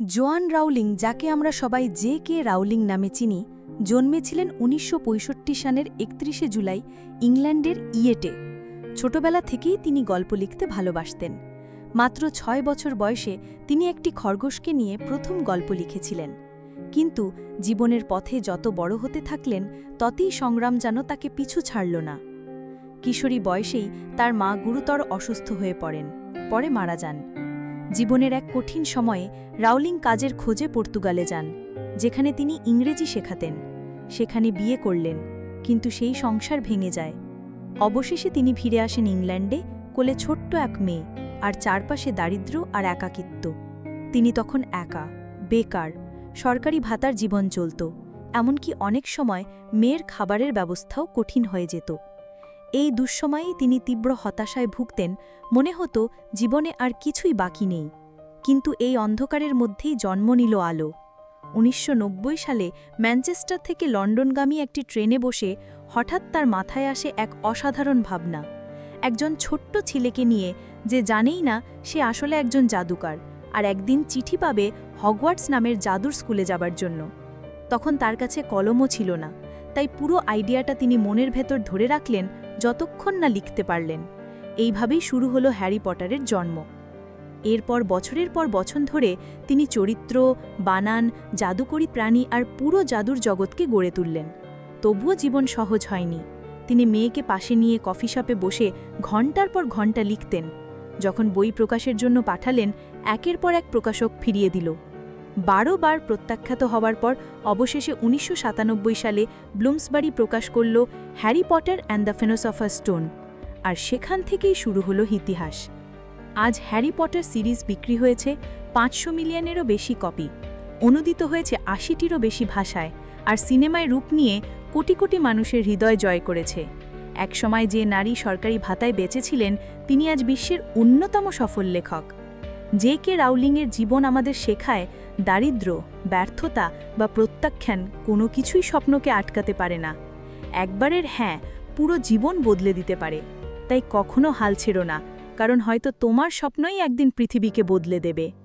জোয়ান রাউলিং, যাকে আমরা সবাই জে কে রাউলিং নামে চিনি, জন্মেছিলেন উনিশশো পঁয়ষট্টি সালের একত্রিশে জুলাই ইংল্যান্ডের ইয়েটে। ছোটবেলা থেকেই তিনি গল্প লিখতে ভালোবাসতেন। মাত্র ছয় বছর বয়সে তিনি একটি খরগোশকে নিয়ে প্রথম গল্প লিখেছিলেন। কিন্তু জীবনের পথে যত বড় হতে থাকলেন, ততই সংগ্রাম যেন তাকে পিছু ছাড়ল না। কিশোরী বয়সেই তার মা গুরুতর অসুস্থ হয়ে পড়েন, পরে মারা যান। জীবনের এক কঠিন সময়ে রাউলিং কাজের খোঁজে পর্তুগালে যান, যেখানে তিনি ইংরেজি শেখাতেন। সেখানে বিয়ে করলেন, কিন্তু সেই সংসার ভেঙে যায়। অবশেষে তিনি ফিরে আসেন ইংল্যান্ডে, কোলে ছোট্ট এক মেয়ে, আর চারপাশে দারিদ্র্য আর একাকিত্ব। তিনি তখন একা, বেকার, সরকারি ভাতার জীবন চলত, এমনকি অনেক সময় মেয়ের খাবারের ব্যবস্থাও কঠিন হয়ে যেত। এই দুঃসময়েই তিনি তীব্র হতাশায় ভুগতেন, মনে হতো জীবনে আর কিছুই বাকি নেই। কিন্তু এই অন্ধকারের মধ্যেই জন্ম নিল আলো। উনিশশো নব্বই সালে ম্যানচেস্টার থেকে লন্ডনগামী একটি ট্রেনে বসে হঠাৎ তার মাথায় আসে এক অসাধারণ ভাবনা। একজন ছোট্ট ছেলেকে নিয়ে যে জানেই না সে আসলে একজন জাদুকার আর একদিন চিঠি পাবে হগওয়ার্টস নামের জাদুর স্কুলে যাবার জন্য। তখন তার কাছে কলমও ছিল না। তাই পুরো আইডিয়াটা তিনি মনের ভেতর ধরে রাখলেন যতক্ষণ না লিখতে পারলেন। এইভাবেই শুরু হলো হ্যারি পটারের জন্ম। এরপর বছরের পর বছর ধরে তিনি চরিত্র, বানান, জাদুকরী প্রাণী আর পুরো জাদুর জগৎকে গড়ে তুললেন। তবুও জীবন সহজ হয়নি। তিনি মেয়েকে পাশে নিয়ে কফি শপে বসে ঘণ্টার পর ঘণ্টা লিখতেন। যখন বই প্রকাশের জন্য পাঠালেন, একের পর এক প্রকাশক ফিরিয়ে দিল। বারো বার প্রত্যাখ্যাত হওয়ার পর অবশেষে উনিশশো সাতানব্বই সালে ব্লুমসবারি প্রকাশ করল Harry Potter and the philosopher's stone, আর সেখান থেকেই শুরু হলো ইতিহাস। আজ হ্যারি পটার সিরিজ বিক্রি হয়েছে পাঁচশো মিলিয়নেরও বেশি কপি, অনুদিত হয়েছে আশিটিরও বেশি ভাষায়, আর সিনেমায় রূপ নিয়ে কোটি কোটি মানুষের হৃদয় জয় করেছে। একসময় যে নারী সরকারি ভাতায় বেঁচেছিলেন, তিনি আজ বিশ্বের অন্যতম সফল লেখক। জে কে রাউলিংয়ের জীবন আমাদের শেখায়, দারিদ্র, ব্যর্থতা বা প্রত্যাখ্যান কোনো কিছুই স্বপ্নকে আটকাতে পারে না। একবারের হ্যাঁ পুরো জীবন বদলে দিতে পারে। তাই কখনো হাল ছেড়ো না, কারণ হয়তো তোমার স্বপ্নই একদিন পৃথিবীকে বদলে দেবে।